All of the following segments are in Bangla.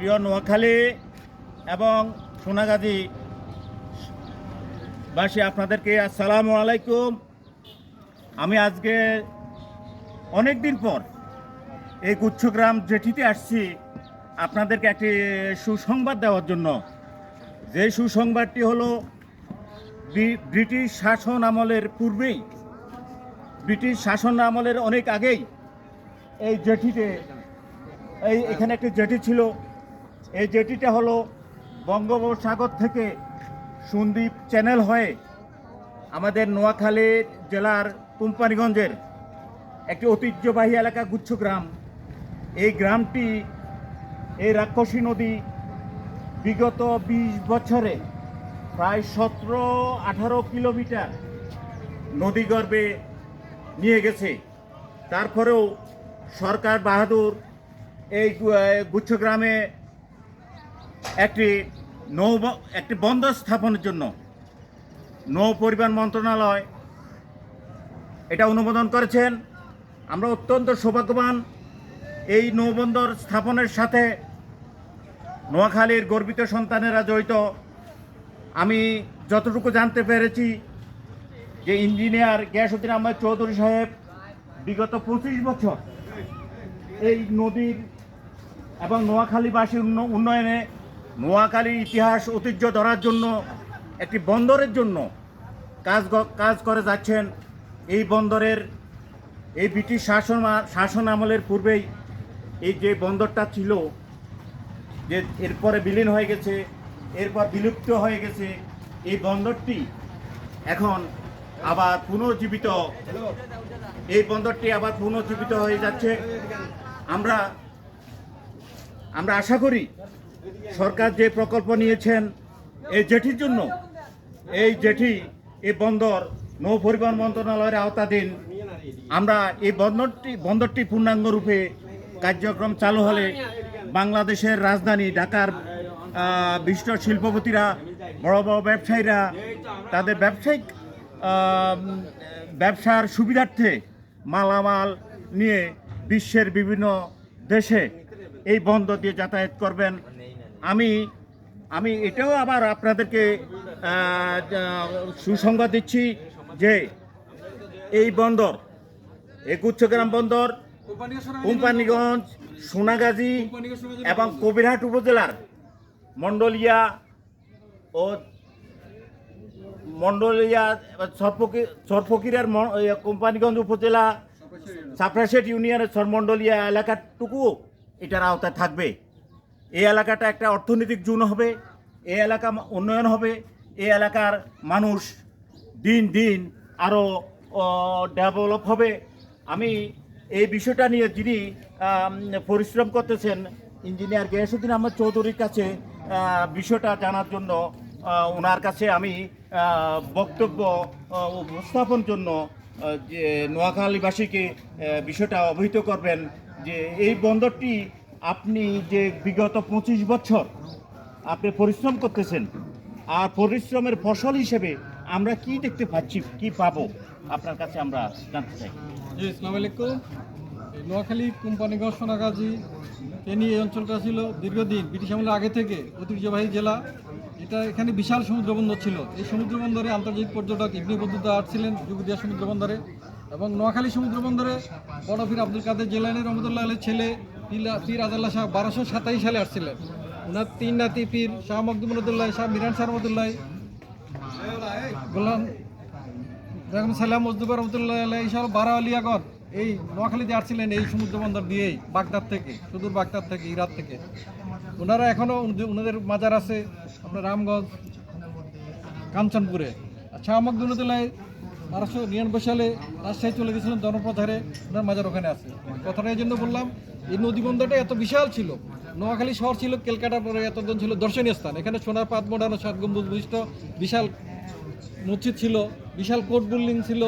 প্রিয় নোয়াখালী এবং সোনাগাজী বাসী, আপনাদেরকে আসসালামু আলাইকুম। আমি আজকে অনেক দিন পর এই গুচ্ছগ্রাম জেঠিতে আসছি, আপনাদেরকে একটি সুসংবাদ দেওয়ার জন্য। যে সুসংবাদটি হলো ব্রিটিশ শাসন আমলের পূর্বেই, ব্রিটিশ শাসন আমলের অনেক আগেই এই জেঠিতে এই এখানে একটি জেটি ছিল এই জেটিটা হলো বঙ্গোপসাগর থেকে সন্দ্বীপ চ্যানেল হয়ে আমাদের নোয়াখালী জেলার কোম্পানিগঞ্জের একটি ঐতিহ্যবাহী এলাকা গুচ্ছগ্রাম এই গ্রামটি এই রাক্ষসী নদী বিগত বিশ বছরে প্রায় সতেরো, আঠারো কিলোমিটার নদীগর্ভে নিয়ে গেছে। তারপরেও সরকার বাহাদুর এই গুচ্ছগ্রামে একটি নৌ একটি বন্দর স্থাপনের জন্য নৌ পরিবহন মন্ত্রণালয় এটা অনুমোদন করেছেন। আমরা অত্যন্ত সৌভাগ্যবান এই নৌবন্দর স্থাপনের সাথে নোয়াখালীর গর্বিত সন্তানেরা জড়িত। আমি যতটুকু জানতে পেরেছি যে ইঞ্জিনিয়ার গিয়াসুদ্দিন আহমেদ চৌধুরী সাহেব বিগত পঁচিশ বছর এই নদীর এবং নোয়াখালীবাসীর উন্নয়নে নোয়াখালীর ইতিহাস ঐতিহ্য ধরার জন্য, একটি বন্দরের জন্য কাজ কাজ করে যাচ্ছেন। এই বন্দরের, এই ব্রিটিশ শাসন শাসন আমলের পূর্বেই এই যে বন্দরটা ছিল, যে এরপরে বিলীন হয়ে গেছে, এরপর বিলুপ্ত হয়ে গেছে, এই বন্দরটি এখন আবার পুনর্জীবিত, এই বন্দরটি আবার পুনর্জীবিত হয়ে যাচ্ছে। আমরা আমরা আশা করি সরকার যে প্রকল্প নিয়েছেন, এই জেঠির জন্য, এই জেঠি, এই বন্দর নৌ পরিবহন মন্ত্রণালয়ের আওতাধীন, আমরা এই বন্দরটি বন্দরটি পূর্ণাঙ্গ রূপে কার্যক্রম চালু হলে বাংলাদেশের রাজধানী ঢাকার বিশিষ্ট শিল্পপতিরা, বড় বড় ব্যবসায়ীরা, তাদের ব্যবসায়িক ব্যবসার সুবিধার্থে মালামাল নিয়ে বিশ্বের বিভিন্ন দেশে এই বন্দর দিয়ে যাতায়াত করবেন। আমি আমি এটাও আবার আপনাদেরকে সুসংবাদ দিচ্ছি যে এই বন্দর এই গুচ্ছগ্রাম বন্দর, কোম্পানিগঞ্জ, সোনাগাজী এবং কবিরহাট উপজেলার মণ্ডলিয়া ও মণ্ডলিয়া, সরফকি, সরফকিরের কোম্পানিগঞ্জ উপজেলা সাপড়াশেট ইউনিয়নের সরমণ্ডলিয়া এলাকাটুকু এটার আওতায় থাকবে। এই এলাকাটা একটা অর্থনৈতিক জোন হবে, এই এলাকা উন্নয়ন হবে, এই এলাকার মানুষ দিন দিন আরও ডেভেলপ হবে। আমি এই বিষয়টা নিয়ে যিনি পরিশ্রম করতেছেন, ইঞ্জিনিয়ার গিয়াসুদ্দিন আহমদ চৌধুরীর কাছে বিষয়টা জানার জন্য ওনার কাছে আমি বক্তব্য উপস্থাপন জন্য যে নোয়াখালীবাসীকে বিষয়টা অবহিত করবেন যে এই বন্দরটি আপনি যে বিগত পঁচিশ বছর আপনি পরিশ্রম করতেছেন, আর পরিশ্রমের ফসল হিসেবে আমরা কি দেখতে পাচ্ছি, কি পাবো, আপনার কাছে আমরা জানতে চাই। জি ইসলাম আলাইকুম। নোয়াখালী কোম্পানিগঞ্জ সোনাগাজী ফেনী এই অঞ্চলটা ছিল, দীর্ঘদিন ব্রিটিশ আমলের আগে থেকে ঐতিহ্যবাহী জেলা। এটা এখানে বিশাল সমুদ্র বন্দর ছিল। এই সমুদ্র বন্দরে আন্তর্জাতিক পর্যটক ইবনি বদুদ্দা আসছিলেন যুগদিয়া সমুদ্র বন্দরে এবং নোয়াখালী সমুদ্র বন্দরে বড়ফির আব্দুল কাদের জেলানি রহমতুল্লাহ আলের ছেলে পীর আদাল্লাহ শাহ বারোশো সাতাইশ সালে আসছিলেন। ওনার তিন নাতি পীর শাহ মকদুমুল্লাহ শাহ মিরান শাহ রহমতুল্লাহ, গোলাম বেগম সালাম মজদুর রহমতুল্লাহ আলাই সহ বারো আলিয়াগর এই নোয়াখালীতে আসছিলেন এই সমুদ্র বন্দর দিয়েই, বাগদাদ থেকে, সুদূর বাগদাদ থেকে, ইরাক থেকে। ওনারা এখনও ওনাদের মাজার আছে আপনার রামগঞ্জ, কাঞ্চনপুরে। আমাক দুনুদুল্লাহ বারোশো নিরানব্বই সালে রাজশাহী চলে গেছিলেন জনপ্রচারে ওনার মাজার ওখানে আছে। কথাটা এই জন্য বললাম, এই নদী বন্দরটা এত বিশাল ছিল। নোয়াখালী শহর ছিল, কেলকাটার পরে এতদিন ছিল। দর্শনীয় স্থান। এখানে সোনার পাত মোড়ানো সাত গম্বুজ বিশিষ্ট বিশাল মসজিদ ছিল, বিশাল কোর্ট বিল্ডিং ছিল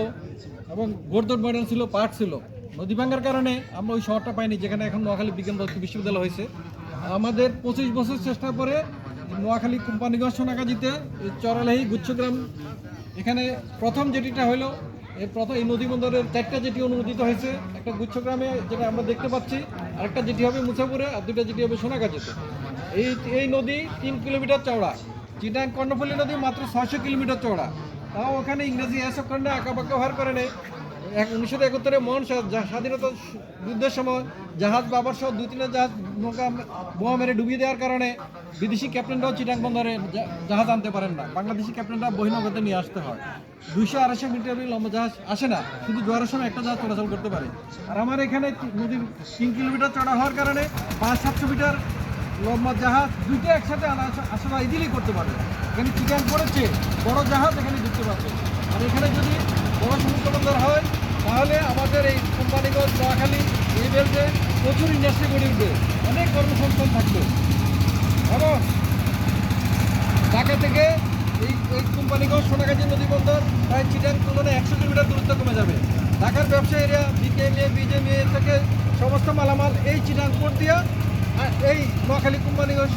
এবং গোরদোট ময়দান ছিল, পার্ক ছিল। নদী ভাঙ্গার কারণে আমরা ওই শহরটা পাইনি, যেখানে এখন নোয়াখালী বিজ্ঞান বিশ্ববিদ্যালয় হয়েছে। আমাদের পঁচিশ বছর চেষ্টার পরে নোয়াখালী কোম্পানিগঞ্জ, সোনাগাজীতে চরালাহি গুচ্ছগ্রাম এখানে প্রথম যেটিটা হলো এই প্রথম এই নদী বন্দরের চারটা যেটি অনুমোদিত হয়েছে, একটা গুচ্ছগ্রামে যেটা আমরা দেখতে পাচ্ছি, আরেকটা যেটি হবে মুসাপুরে আর দুটা যেটি হবে সোনাগাছিতে এই এই নদী তিন কিলোমিটার চওড়া, চিটাং কর্ণফুলী নদী মাত্র ছয়শো কিলোমিটার চওড়া। তাও ওখানে ইংরেজি এসবখণ্ডে আঁকাবাঁকা হওয়ার কারণে এক, উনিশশো একাত্তরে মহান স্বাধীনতা যুদ্ধের সময় জাহাজ বাবার সহ দুই তিনটা জাহাজ নৌকা বোমা মেরে ডুবিয়ে দেওয়ার কারণে বিদেশি ক্যাপ্টেনরাও চিটাং বন্দরে জাহাজ আনতে পারেন না। বাংলাদেশি ক্যাপ্টেনরা বহিনগতে নিয়ে আসতে হয়। দুইশো আড়াইশো মিটার লম্বা জাহাজ আসে না, শুধু জোয়ারের সময় একটা জাহাজ চলাচল করতে পারে। আর আমার এখানে নদীর তিন কিলোমিটার চড়া হওয়ার কারণে পাঁচ, সাতশো মিটার লম্বা জাহাজ দুইটা একসাথে আনা আসা- ইজিলি করতে পারে এখানে চিকেন পড়েছে, বড় জাহাজ এখানে ঢুকতে পারবে। আর এখানে যদি বড় সমুদ্র বন্দর হয়, তাহলে আমাদের এই কোম্পানিগঞ্জ, নোয়াখালী, এই বেল্টে প্রচুর ইন্ডাস্ট্রি গড়ে উঠবে। অনেক কর্মসংস্থান থাকবে। এবং ঢাকা থেকে এই এই কোম্পানিগঞ্জ সোনাগাজী নদী বন্দর প্রায় চিটাং তুলনায় একশো কিলোমিটার দূরত্ব কমে যাবে। ঢাকার ব্যবসা এরিয়া বিকেএমএ, বিজেএমএ থেকে সমস্ত মালামাল এই চিটাং পোর্ট দিয়ে এই নোয়াখালী কোম্পানিগঞ্জ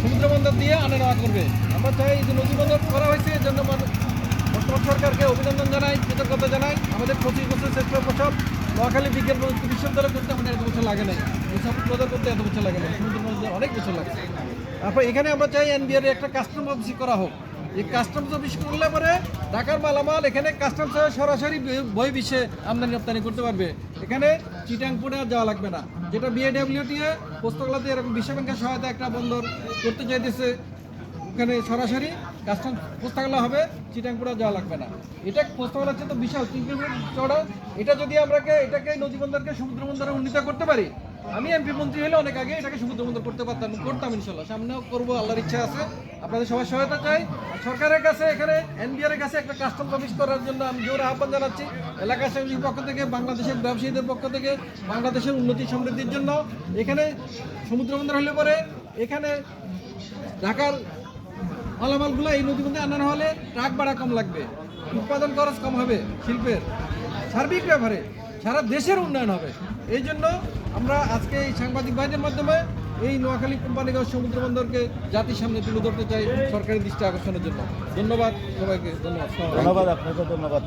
সমুদ্র দিয়ে আনা নেওয়া করবে। আমরা চাই যে নদী বন্দর করা হয়েছে এর জন্য বর্তমান সরকারকে অভিনন্দন জানাই, কৃতজ্ঞতা জানাই। আমাদের পঁচিশ বছর শ্রেষ্ঠ প্রসব নোয়াখালী বিজ্ঞান প্রযুক্তি বিশ্ববিদ্যালয় করতে আমাদের এত বছর লাগে নাই। মুসাফির করতে এত বছর লাগে না অনেক বছর লাগে তারপর এখানে আমরা চাই এনবিআর একটা কাস্টম অফিস করা হোক। এই কাস্টমস অফিস করলে পরে ঢাকার মালামাল এখানে কাস্টমস সরাসরি বই বিশ্বে আমদানি রপ্তানি করতে পারবে। এখানে চিটাংপুরে আর যাওয়া লাগবে না। যেটা বিএডব্লিউটিএ পোস্তকলাতে এরকম বিশ্ব ব্যাংকের সহায়তা একটা বন্দর করতে চাইতেছে। ওখানে সরাসরি কাস্টম পোস্তাগলা হবে চিটাংপুরা যাওয়া লাগবে না। এটা পোস্তাগলা হচ্ছে তো বিশাল, তিন কিলোমিটার চড়া এটা যদি আমরাকে, এটাকে নদী বন্দরকে সমুদ্র বন্দরে উন্নীত করতে পারি, আমি এমপি মন্ত্রী হলে অনেক আগে এটাকে সমুদ্র বন্দর করতে পারতাম, করতাম ইনশাল্লাহ। সামনেও করব, আল্লাহর ইচ্ছা আছে। আপনাদের সবার সহায়তা চাই। সরকারের কাছে, এখানে এনবিআর কাছে একটা কাস্টম অফিস করার জন্য আমি জোর আহ্বান জানাচ্ছি। এলাকা সমিতির পক্ষ থেকে, বাংলাদেশের ব্যবসায়ীদের পক্ষ থেকে, বাংলাদেশের উন্নতি সমৃদ্ধির জন্য। এখানে সমুদ্র বন্দর হলে পরে, এখানে ঢাকার মালামালগুলো এই নদীবন্ধে আনানো হলে ট্রাক ভাড়া কম লাগবে, উৎপাদন খরচ কম হবে শিল্পের। সার্বিক ব্যাপারে সারা দেশের উন্নয়ন হবে। এই জন্য আমরা আজকে এই সাংবাদিক বাহিনীর মাধ্যমে এই নোয়াখালী কোম্পানিগঞ্জ সমুদ্র বন্দরকে জাতির সামনে তুলে ধরতে চাই সরকারের দৃষ্টি আকর্ষণের জন্য। ধন্যবাদ সবাইকে, ধন্যবাদ। ধন্যবাদ, আপনাকে ধন্যবাদ।